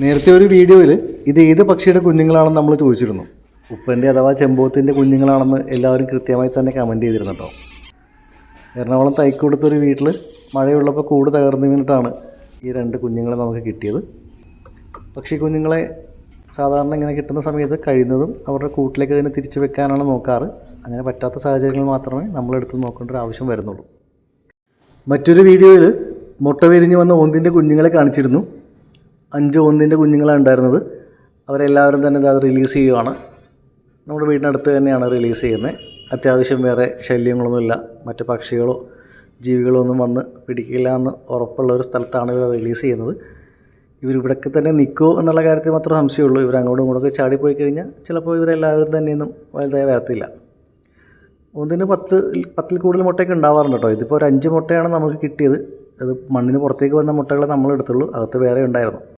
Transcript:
നേരത്തെ ഒരു വീഡിയോയിൽ ഇത് ഏത് പക്ഷിയുടെ കുഞ്ഞുങ്ങളാണെന്ന് നമ്മൾ ചോദിച്ചിരുന്നു. ഉപ്പന്റെ അഥവാ ചെമ്പോത്തിന്റെ കുഞ്ഞുങ്ങളാണെന്ന് എല്ലാവരും കൃത്യമായി തന്നെ കമന്റ് ചെയ്തിരുന്നു കേട്ടോ എറണാകുളം തൈക്കൂടത്തൊരു വീട്ടിൽ മഴയുള്ളപ്പോൾ കൂട് തകർന്നു വീണിട്ടാണ് ഈ രണ്ട് കുഞ്ഞുങ്ങളെ നമുക്ക് കിട്ടിയത്. പക്ഷി കുഞ്ഞുങ്ങളെ സാധാരണ ഇങ്ങനെ കിട്ടുന്ന സമയത്ത് കഴിയുന്നതും അവരുടെ കൂട്ടിലേക്ക് തന്നെ തിരിച്ചു വെക്കാനാണ് നോക്കാറ്. അങ്ങനെ പറ്റാത്ത സാഹചര്യങ്ങൾ മാത്രമേ നമ്മളെടുത്ത് നോക്കേണ്ട ഒരു ആവശ്യം വരുന്നുള്ളൂ. മറ്റൊരു വീഡിയോയിൽ മുട്ട വിരിഞ്ഞ് വന്ന ഓന്തിന്റെ കുഞ്ഞുങ്ങളെ കാണിച്ചിരുന്നു. അഞ്ച് ഒന്നിന്റെ കുഞ്ഞുങ്ങളാണ് ഉണ്ടായിരുന്നത്. അവരെല്ലാവരും തന്നെ അത് റിലീസ് ചെയ്യുവാണ്. നമ്മുടെ വീടിനടുത്ത് തന്നെയാണ് റിലീസ് ചെയ്യുന്നത്. അത്യാവശ്യം വേറെ ശല്യങ്ങളൊന്നുമില്ല. മറ്റ് പക്ഷികളോ ജീവികളോ ഒന്നും വന്ന് പിടിക്കില്ല എന്ന് ഉറപ്പുള്ള ഒരു സ്ഥലത്താണ് ഇവർ റിലീസ് ചെയ്യുന്നത്. ഇവർ തന്നെ നിൽക്കുമോ എന്നുള്ള കാര്യത്തിൽ മാത്രമേ സംശയമുള്ളൂ. ഇവർ അങ്ങോട്ടും ഇങ്ങോട്ടൊക്കെ ചാടിപ്പോയി കഴിഞ്ഞാൽ ചിലപ്പോൾ ഇവരെല്ലാവരും തന്നെയൊന്നും വലുതായി വരത്തില്ല. ഒന്നിന് പത്ത് പത്തിൽ കൂടുതൽ മുട്ടയൊക്കെ ഉണ്ടാവാറുണ്ട് കേട്ടോ. ഇതിപ്പോൾ ഒരു അഞ്ച് മുട്ടയാണ് നമുക്ക് കിട്ടിയത്. അത് മണ്ണിന് പുറത്തേക്ക് വന്ന മുട്ടകളെ നമ്മൾ എടുത്തുള്ളൂ അകത്ത് വേറെ ഉണ്ടായിരുന്നു.